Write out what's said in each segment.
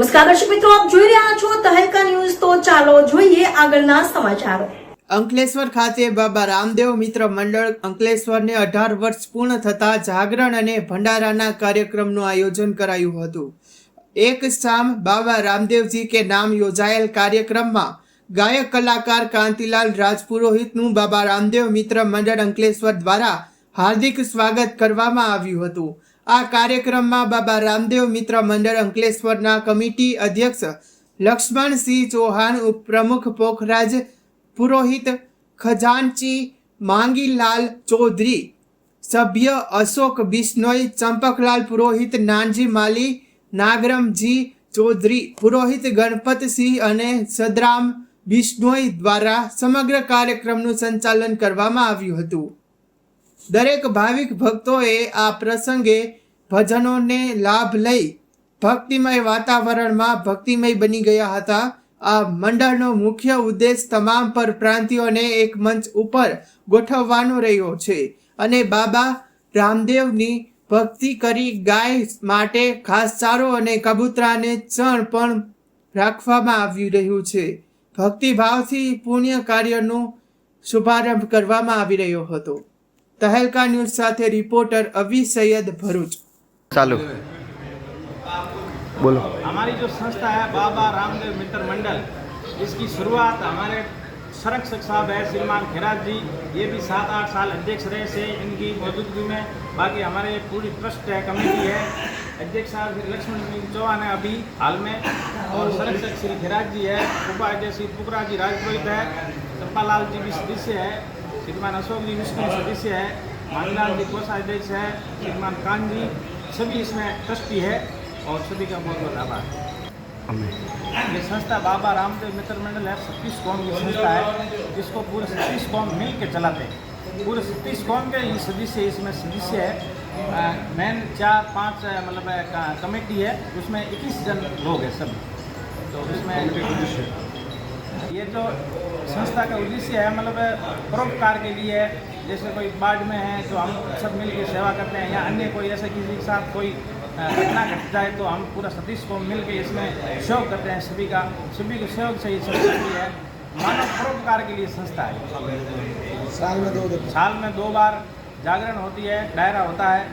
નમસ્કાર દર્શક મિત્રો, આપ જોઈ રહ્યા છો તહેલકા ન્યૂઝ. તો ચાલો જોઈએ આગળના સમાચારો. અંકલેશ્વર ખાતે બાબા રામદેવ મિત્ર મંડળ અંકલેશ્વરને અઢાર વર્ષ પૂર્ણ થતા જાગરણ અને ભંડારાના કાર્યક્રમનું આયોજન કરાયું હતું. એક શામ બાબા રામદેવજી કે નામ યોજાયેલ કાર્યક્રમમાં ગાયક કલાકાર કાંતિલાલ રાજપુરોહિતનું બાબા રામદેવ મિત્ર મંડળ અંકલેશ્વર દ્વારા હાર્દિક સ્વાગત કરવામાં આવ્યું હતું. આ કાર્યક્રમમાં બાબા રામદેવ મિત્ર મંડળ અંકલેશ્વરના કમિટી અધ્યક્ષ લક્ષ્મણસિંહ ચૌહાણ, ઉપપ્રમુખ પોખરાજ, પુરોહિત ખજાનચી માંગીલાલ ચૌધરી, સભ્ય અશોક બિશ્નોઈ, ચંપકલાલ પુરોહિત, નાનજી માલી, નાગરમજી ચૌધરી, પુરોહિત ગણપતસિંહ અને સદરામ બિશ્નોઈ દ્વારા સમગ્ર કાર્યક્રમનું સંચાલન કરવામાં આવ્યું હતું. દરેક ભાવિક ભક્તોએ આ પ્રસંગે ભજનોને લાભ લઈ ભક્તિમય વાતાવરણમાં ભક્તિમય બની ગયા હતા. આ મંડળનો મુખ્ય ઉદ્દેશ તમામ પર પ્રાંતિઓને એક મંચ ઉપર ગોઠવવાનો રહ્યો છે અને બાબા રામદેવની ભક્તિ કરી ગાય માટે ખાસ ચારો અને કબૂતરાને ચણ પણ રાખવામાં આવી રહ્યું છે. ભક્તિભાવથી પુણ્ય કાર્યનો શુભારંભ કરવામાં આવી રહ્યો હતો. તહેલકા ન્યૂઝ સાથે રિપોર્ટર અવી સૈયદ ભરૂચ. ચાલુ बोलो। हमारी जो संस्था है, बाबा रामदेव मित्र मंडल, इसकी शुरुआत हमारे संरक्षक साहब है, श्रीमान खिराज जी, ये भी सात आठ साल अध्यक्ष रहे से इनकी मौजूदगी में। बाकी हमारे पूरी ट्रस्ट है, कमेटी है। अध्यक्ष साहब श्री लक्ष्मण सिंह चौहान है अभी हाल में। और संरक्षक श्री खिराज जी है, उपाध्यक्ष श्री पुकरा जी राजपुरोहित है चंपालाल जी भी सदस्य है, श्रीमान अशोक जी विष्णु सदस्य है मानलाल जी कोषाध्यक्ष है, श्रीमान कान जी सभी इसमें ट्रस्टी है और सभी का बहुत बहुत आभार। ये संस्था बाबा रामदेव मित्र मंडल है सतीश कौम की संस्था है जिसको पूरे सतीश कौम मिल के चलाते हैं। पूरे सतीश कौम के ये सदस्य इसमें सदस्य है। मेन चार पाँच मतलब कमेटी है उसमें इक्कीस जन लोग हैं सब। तो उसमें ये जो संस्था का उद्देश्य है मतलब परोपकार के लिए जैसे कोई बाढ़ में है तो हम सब मिल के सेवा करते हैं या अन्य कोई ऐसे किसी के साथ कोई घटना घट जाए तो हम पूरा सतीश को मिल के इसमें सहयोग करते हैं सभी का सभी के सहयोग से ये सब है। मानव परोपकार के लिए संस्था है। साल में दो साल में दो बार जागरण होती है डायरा होता है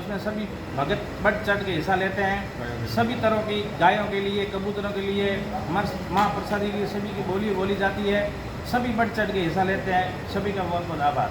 उसमें सभी भगत बढ़ चढ़ के हिस्सा लेते हैं। सभी तरह की गायों के लिए कबूतरों के लिए माँ प्रसादी के लिए सभी की बोली बोली जाती है। सभी बढ़ चढ़ के हिस्सा लेते हैं सभी का बहुत बहुत आभार।